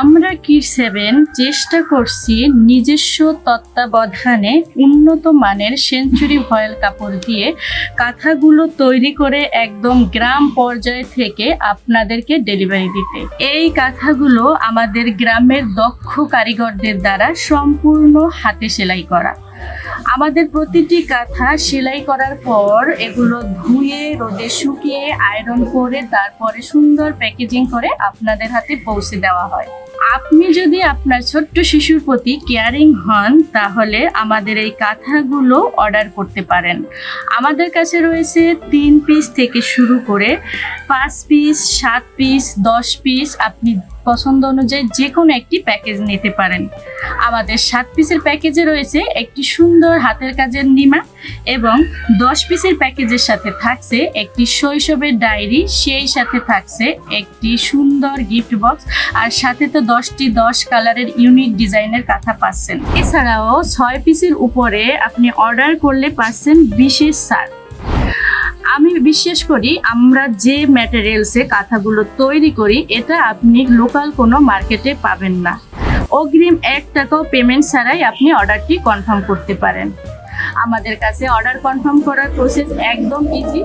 আমরা কি সেভেন চেষ্টা করছি নিজস্ব তত্ত্বাবধানে উন্নত মানের সেঞ্চুরি ভয়েল কাপড় দিয়ে কাঁথাগুলো তৈরি করে একদম গ্রাম পর্যায় থেকে আপনাদেরকে ডেলিভারি দিতে। এই কাঁথাগুলো আমাদের গ্রামের দক্ষ কারিগরদের দ্বারা সম্পূর্ণ হাতে সেলাই করা। আমাদের প্রতিটি কাঁথা সেলাই করার পর এগুলো ধুয়ে, রোদে শুকিয়ে আয়রন করে তারপরে সুন্দর প্যাকেজিং করে আপনাদের হাতে পৌঁছে দেওয়া হয়। আপনি যদি আপনার ছোট্ট শিশুর প্রতি কেয়ারিং হন, তাহলে আমাদের এই কাঁথাগুলো অর্ডার করতে পারেন। আমাদের কাছে রয়েছে তিন পিস থেকে শুরু করে পাঁচ পিস সাত পিস দশ পিস আপনি পছন্দ অনুযায়ী যে কোনো একটি প্যাকেজ নিতে পারেন। আমাদের সাত পিসের প্যাকেজে রয়েছে একটি সুন্দর হাতের কাজের নিমা এবং দশ পিসের প্যাকেজের সাথে থাকছে একটি শৈশবের ডায়েরি, সেই সাথে থাকছে একটি সুন্দর গিফট বক্স আর সাথে তো দশটি দশ কালারের ইউনিক ডিজাইনের কাঁথা পাচ্ছেন। এছাড়াও ছয় পিসের উপরে আপনি অর্ডার করলে পাচ্ছেন বিশেষ ছাড়। আমি বিশ্বাস করি আমরা যে ম্যাটেরিয়ালসে কাঁথাগুলো তৈরি করি, এটা আপনি লোকাল কোনো মার্কেটে পাবেন না। অগ্রিম এক টাকাও পেমেন্ট ছাড়াই আপনি অর্ডারটি কনফার্ম করতে পারেন। আমাদের কাছে অর্ডার কনফার্ম করার প্রসেস একদম ইজি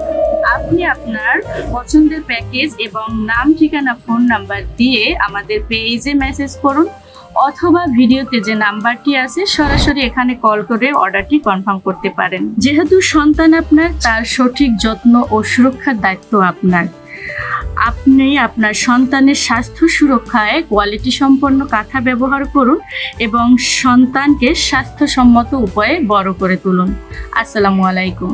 আপনি আপনার পছন্দের প্যাকেজ এবং নাম, ঠিকানা ফোন নাম্বার দিয়ে আমাদের পেজে মেসেজ করুন। অথবা ভিডিওতে যে নাম্বারটি আছে, সরাসরি এখানে কল করে অর্ডারটি কনফার্ম করতে পারেন। যেহেতু সন্তান আপনার, তার সঠিক যত্ন ও সুরক্ষার দায়িত্ব আপনার। আপনি আপনার সন্তানের স্বাস্থ্য সুরক্ষায় কোয়ালিটি সম্পন্ন কাঁথা ব্যবহার করুন এবং সন্তানকে স্বাস্থ্যসম্মত উপায়ে বড় করে তুলুন। আসসালামু আলাইকুম।